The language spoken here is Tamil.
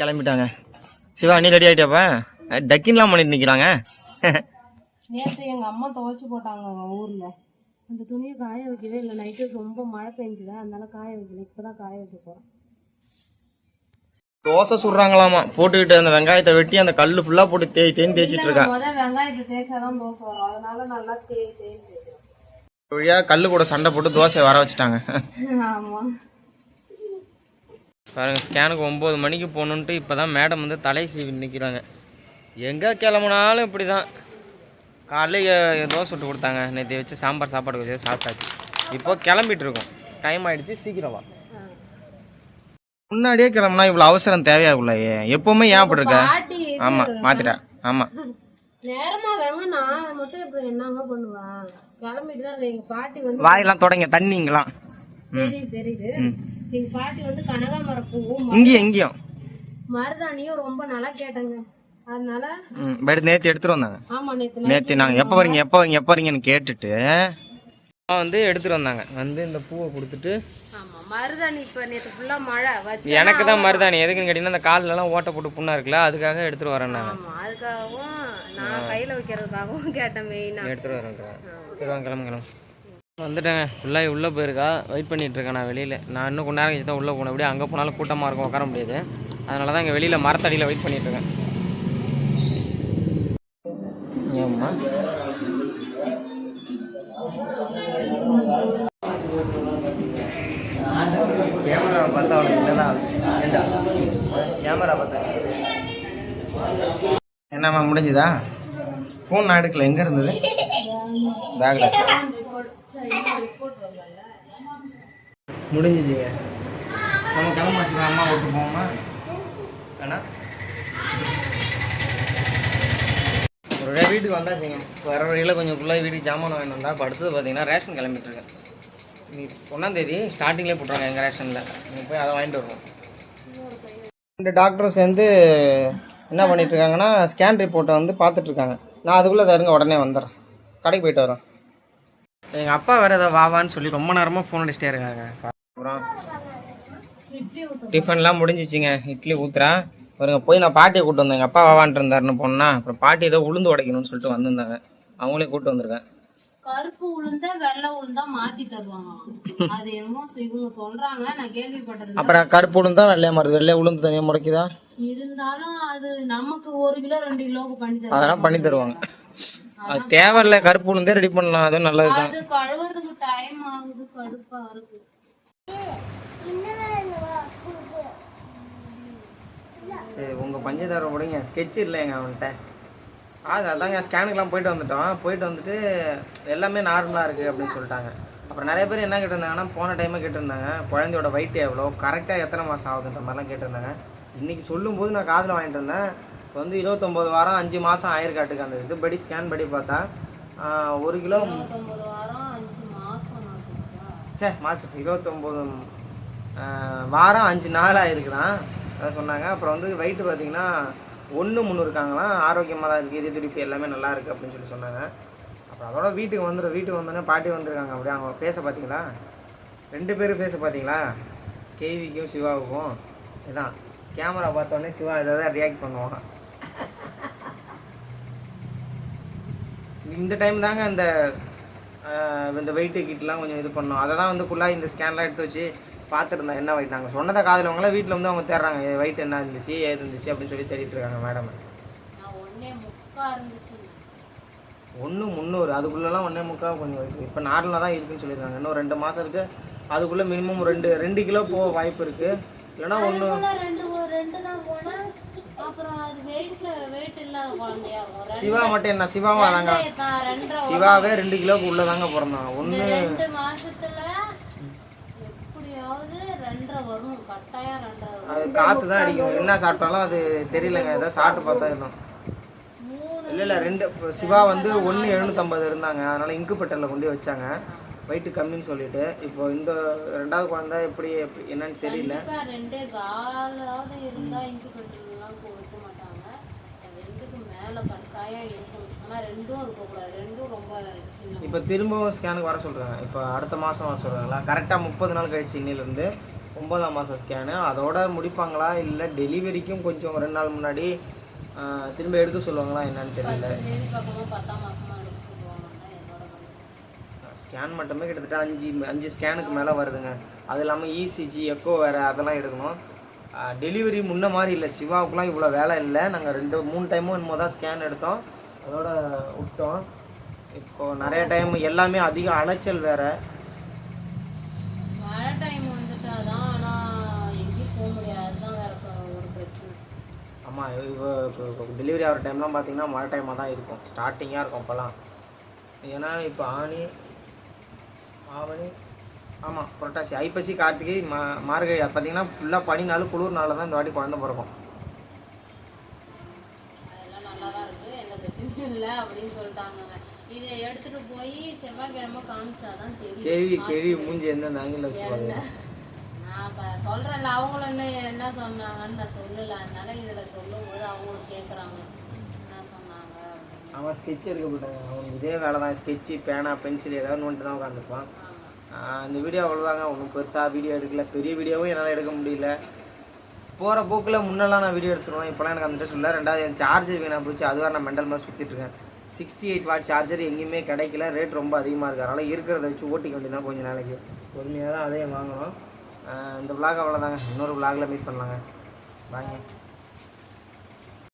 கிளம்பிட்டாங்க. சிவா நீ ரெடி ஆகிட்டியாப்பா டக்கின்லாம் பண்ணிட்டு நிற்கிறாங்க நேற்று எங்க அம்மா துவைச்சு போட்டாங்க அவங்க ஊர்ல. அந்த துணியை காய வைக்கவே இல்லை. நைட்டு ரொம்ப மழை பெஞ்சுதா? அதனால காய வைக்கல. இப்பதான் காய வைக்க போறேன் தோசை சுடுறாங்களாமா? போட்டுக்கிட்டு அந்த வெங்காயத்தை வெட்டி அந்த கல் ஃபுல்லாக போட்டு தேய் தேன்னு தேய்ச்சிட்டு இருக்கா? முத வெங்காயத்தை தேய்ச்சாதான் தோசை வரும். அதனால நல்லா தேய் தேய் தேய்க்கிறேன். வழியாக கல் கூட சண்டை போட்டு தோசையை வர வச்சுட்டாங்க. ஆமா. பாருங்க ஸ்கேனுக்கு ஒம்பது மணிக்கு போகணுன்ட்டு இப்போ தான் மேடம் வந்து தலை சீவி நிற்கிறாங்க எங்கே கிளம்புனாலும் இப்படி தான் காலைல எ- தோசை சுட்டு கொடுத்தாங்க. நேற்று வச்சு சாம்பார் சாப்பாடு வச்சு சாப்பிட்டாச்சு. இப்போ கிளம்பிட்டு இருக்கோம். டைம் ஆயிடுச்சு சீக்கிரம் வா. முன்னாடியே கிளம்புனா இவ்வளோ அவசரம் தேவையாகுள்ளையே எப்பவுமே ஏன் அப்படி இருக்க ஆமாம் மாத்திட்டா. ஆமாம் வாயெல்லாம் தொடங்க தண்ணிங்களாம் சரி தெரியுது எங்க பாட்டி வந்து கனகாமரம் பூவும் இங்கேயும் இங்கேயும் மருதாணியும் ரொம்ப நல்லா கேட்டேங்க. அதனால ம் பட் நேற்று எடுத்துகிட்டு வந்தாங்க. ஆமா நேத்து நேற்று நாங்கள் எப்போ வரீங்க எப்போ வரீங்க எப்போ வரீங்கன்னு கேட்டுட்டு வந்து எடுத்துகிட்டு வந்தாங்க. வந்து இந்த பூவை கொடுத்துட்டு ஆமா மருதாணி இப்ப நேத்து ஃபுல்லா மழை. வச்சு எனக்கு தான் மருதாணி. எதுக்குன்னு கேட்டிங்கன்னா அந்த கால்லலாம் ஓட்ட போட்டு புண்ணா இருக்குல்ல அதுக்காக எடுத்துகிட்டு வரேன் நான். அதுக்காகவும் நான் கையில வைக்கிறதுக்காகவும் கேட்டேன் மெயினா எடுத்துகிட்டு வரேன் சரி வாங்க கிளம்பு கிளம்பு. வந்துட்டேங்க ஃபுல்லாக உள்ளே போயிருக்கா. வெயிட் பண்ணிகிட்ருக்கேன் இருக்கேன் நான் வெளியில். நான் இன்னும் கொஞ்ச நேரம் கழிச்சு தான் உள்ளே போனேன் அப்படியே அங்கே போனாலும் கூட்டமாக இருக்கும். உட்கார முடியாது. அதனால தான் இங்கே வெளியில் மரத்தடியில் வெயிட் பண்ணிகிட்ருக்கேன் ஏம்மா? கேமரா பார்த்தா அவனுக்கு இல்லைதான் கேமரா பார்த்தா என்னம்மா முடிஞ்சுதா? ஃபோன் நான் எடுக்கல. எங்கே இருந்தது? பேக்கில் முடிஞ்சிச்சுங்க நம்ம கிளம்ப சிவா அம்மா விட்டு போமா வேணா. ஒரு வழியா வீட்டுக்கு வந்தாச்சுங்க. வர வழியில் கொஞ்சம் ஃபுல்லாக வீட்டுக்கு ஜாமான் வாங்கிட்டு வந்தால் இப்போ அடுத்தது பார்த்தீங்கன்னா ரேஷன் கிளம்பிட்டுருக்கேன் நீ ஒன்றாந்தேதி ஸ்டார்டிங்லேயே போட்டுருவாங்க எங்கள் ரேஷனில் நீங்கள் போய் அதை வாங்கிட்டு வருவோம். ரெண்டு டாக்டரும் சேர்ந்து என்ன பண்ணிட்டுருக்காங்கன்னா ஸ்கேன் ரிப்போர்ட்டை வந்து பார்த்துட்ருக்காங்க நான் அதுக்குள்ளே தருங்க உடனே வந்துடுறேன். கடைக்கு போயிட்டு வரேன். எங்கள் அப்பா வேறு ஏதோ வாவான்னு சொல்லி ரொம்ப நேரமாக ஃபோன் அடிச்சிட்டே இருக்காங்க. அப்புறம்? இட்லி ஊத்த டிஃபன்லாம் முடிஞ்சிச்சிங்க. இட்லி ஊற்றுறேன் பாருங்க போய் நான் பாட்டியை கூட்டு வந்தேன். எங்கள் அப்பா வாவான்ட்டு இருந்தாருன்னு போனா அப்புறம் பாட்டி ஏதோ உளுந்து உடைக்கணும்னு சொல்லிட்டு வந்திருந்தாங்க. அவங்களே கூட்டு வந்திருக்கேன். கருப்பு உளுந்தா வெள்ளை உளுந்தா மாத்தி தருவாங்க. அது என்னமோ இவங்க சொல்றாங்க. நான் கேள்விப்பட்டது இல்ல. அப்புறம் கருப்பு உளுந்தா வெள்ளையா மாறுது. வெள்ளையா உளுந்து தனியாக முறைக்குதா? இருந்தாலும் அது நமக்கு ஒரு கிலோ ரெண்டு கிலோவுக்கு பண்ணி தருவாங்க. அதெல்லாம் பண்ணி தருவாங்க. அது தேவையில்ல கருப்பு உளுந்தே ரெடி பண்ணலாம். அதுவும் நல்லது தான் அது கழுவுறதுக்கு டைம் ஆகுது கடுப்பா இருக்கு. சரி உங்கள் பஞ்சதாரம் விடுங்க ஸ்கெட்ச் இல்லைங்க அவன்கிட்ட. அது அதாங்க ஸ்கேனுக்குலாம் போயிட்டு வந்துட்டோம். போயிட்டு வந்துட்டு எல்லாமே நார்மலாக இருக்குது அப்படின்னு சொல்லிட்டாங்க. அப்புறம் நிறைய பேர் என்ன கேட்டிருந்தாங்கன்னா போன டைமே கேட்டிருந்தாங்க குழந்தையோட weight எவ்வளோ கரெக்டாக எத்தனை மாதம் ஆகுதுன்ற மாதிரிலாம் கேட்டிருந்தாங்க. இன்றைக்கி சொல்லும்போது நான் காதில் வாங்கிட்டு இருந்தேன். இப்போ வந்து இருபத்தொம்போது வாரம் அஞ்சு மாதம் ஆயிருக்காட்டுக்கு அந்த இது படி ஸ்கேன் படி பார்த்தா ஒரு கிலோ. சே மாதம் இருபத்தொம்போது வாரம் அஞ்சு நாள் ஆயிருக்குதான் அதை சொன்னாங்க. அப்புறம் வந்து வெயிட் பார்த்தீங்கன்னா ஒன்று முந்நூறு இருக்காங்களாம் ஆரோக்கியமாக தான் இருக்குது இது திருப்பி எல்லாமே நல்லா இருக்குது அப்படின்னு சொல்லி சொன்னாங்க. அப்புறம் அதோட வீட்டுக்கு வந்துடும் வீட்டுக்கு வந்தோடனே பாட்டி வந்திருக்காங்க. அப்படியே அவங்க ஃபேஸை பார்த்தீங்களா? ரெண்டு பேரும் ஃபேஸை பார்த்தீங்களா? கேவிக்கும் சிவாவுக்கும். இதான். கேமரா பார்த்தோன்னே சிவா இதை ரியாக்ட் பண்ணுவான். இந்த டைம் தாங்க இந்த இந்த வெயிட்டு கிட்லாம் கொஞ்சம் இது பண்ணோம். அதை தான் வந்து ஃபுல்லாக இந்த ஸ்கேன்லாம் எடுத்து வச்சு பார்த்துருந்தேன். என்ன வெயிட் நாங்கள் சொன்னதை காதில் அவங்கள வீட்டில் வந்து அவங்க தேடுறாங்க வெயிட் என்ன இருந்துச்சு ஏது இருந்துச்சு? அப்படின்னு சொல்லி தேடிட்டு இருக்காங்க மேடம் ஒன்று முந்நூறு. அதுக்குள்ளெல்லாம் ஒன்றே முக்கால் கொஞ்சம் இருக்குது இப்போ நார்மலாக தான் இருக்குன்னு சொல்லியிருக்காங்க. இன்னும் ரெண்டு மாதம் இருக்குது அதுக்குள்ளே மினிமம் ரெண்டு ரெண்டு கிலோ போக வாய்ப்பு இருக்குது இல்லைன்னா ஒன்று சிவா மட்டும் என்ன தான், ரெண்டரை சிவாவே ரெண்டு கிலோவுக்கு உள்ளே தாங்க பிறந்தான் ஒன்று ரெண்டு மாசத்துல அது காற்று தான் அடிக்கும். என்ன சாப்பிட்டாலும் அது தெரியலங்க. ஏதோ சாப்பிட்டு பார்த்தா மூணு இல்லை இல்லை ரெண்டு சிவா வந்து ஒன்று எழுநூற்றம்பது இருந்தாங்க. அதனால் இன்குபேட்டரில் கொண்டு போய் வச்சாங்க. வெயிட்டு கம்மின்னு சொல்லிட்டு. இப்போ இந்த ரெண்டாவது குழந்தை எப்படி எப்படி என்னன்னு தெரியல. மேல கட்டாயம் இருக்கும். ஆனா ரெண்டும் இருக்கக்கூடாது. ரெண்டும் ரொம்ப சின்ன இப்போ திரும்பவும் ஸ்கேனுக்கு வர சொல்கிறாங்க இப்போ அடுத்த மாதம் வர சொல்கிறாங்களா கரெக்டாக முப்பது நாள் கழிச்சு இன்னிலேருந்து ஒன்பதாம் மாதம் ஸ்கேனு அதோட முடிப்பாங்களா? இல்லை டெலிவரிக்கும் கொஞ்சம் ரெண்டு நாள் முன்னாடி திரும்ப எடுக்க சொல்லுவாங்களா? என்னன்னு தெரியல. ஸ்கேன் மட்டுமே கிட்டத்தட்ட அஞ்சு அஞ்சு ஸ்கேனுக்கு மேலே வருதுங்க. அது இல்லாமல் இசிஜி எக்கோ வேறு அதெல்லாம் எடுக்கணும். டெலிவரி முன்ன மாதிரி இல்லை. சிவாவுக்குலாம் இவ்வளோ வேலை இல்லை. நாங்கள் ரெண்டு மூணு டைமும் என்னமோ தான் ஸ்கேன் எடுத்தோம். அதோட விட்டோம். இப்போ நிறைய டைம் எல்லாமே அதிக அலைச்சல் வேறு. மழை டைம் வந்துட்டாதான் ஆனால் எங்கேயும் போக முடியாது. தான் வேற ஒரு பிரச்சனை. ஆமாம் இவ டெலிவரி ஆகிற டைம்லாம் பார்த்தீங்கன்னா மழை டைமாக தான் இருக்கும். ஸ்டார்டிங்காக இருக்கும் அப்போல்லாம். ஏன்னா இப்போ ஆனி ஆவணி ஆமாம் புரட்டாசி. ஐப்பசி கார்த்திகை மா மார்கழி. பார்த்தீங்கன்னா ஃபுல்லாக பனினாலும் குளிர்னால தான் இந்த வாட்டி குழந்தை பிறக்கும் அதெல்லாம் நல்லா தான் இருக்கு. எந்த பிரச்சனையும் இல்லை அப்படின்னு சொல்லிட்டாங்கங்க. இதை எடுத்துட்டு போய் செவ்வாய்க்கிழமை காமிச்சாதான் தெரியும். கேவி கேவி மூஞ்சி எந்த ஆங்கிளில் வச்சுருவாங்க நான் சொல்றேன்ல அவங்களும் என்ன என்ன சொன்னாங்கன்னு நான் சொல்லல. அதனால இதுல சொல்லும் போது அவங்களும் கேக்குறாங்க. என்ன சொன்னாங்க அவன் ஸ்கெட்ச் எடுக்க போயிட்டாங்க. அவனுக்கு இதே வேலை தான் ஸ்கெட்சு பேனா பென்சில் ஏதாவது நோட்டு தான் உட்காந்துருப்பான் இந்த வீடியோ அவ்வளோதாங்க ஒன்றும் பெருசாக வீடியோ எடுக்கல. பெரிய வீடியோவும் என்னால் எடுக்க முடியல. போகிற போக்கில் முன்னெல்லாம் நான் வீடியோ எடுத்துருவேன். இப்போலாம் எனக்கு அந்த இல்லை. ரெண்டாவது என் சார்ஜர் வீணாக போச்சு. அதுவாக நான் மெண்டல் மாதிரி சுற்றிட்டுருக்கேன் சிக்ஸ்டி எயிட் வாட் சார்ஜர் எங்கேயுமே கிடைக்கல. ரேட் ரொம்ப அதிகமாக இருக்குது அதனால் இருக்கிறத வச்சு ஓட்டிக்க வேண்டியதான் கொஞ்சம் நாளைக்கு. பொறுமையாக தான் அதையும் வாங்கணும். இந்த விளாக் அவ்வளோதாங்க இன்னொரு விளாகில் மீட் பண்ணலாங்க. வாங்க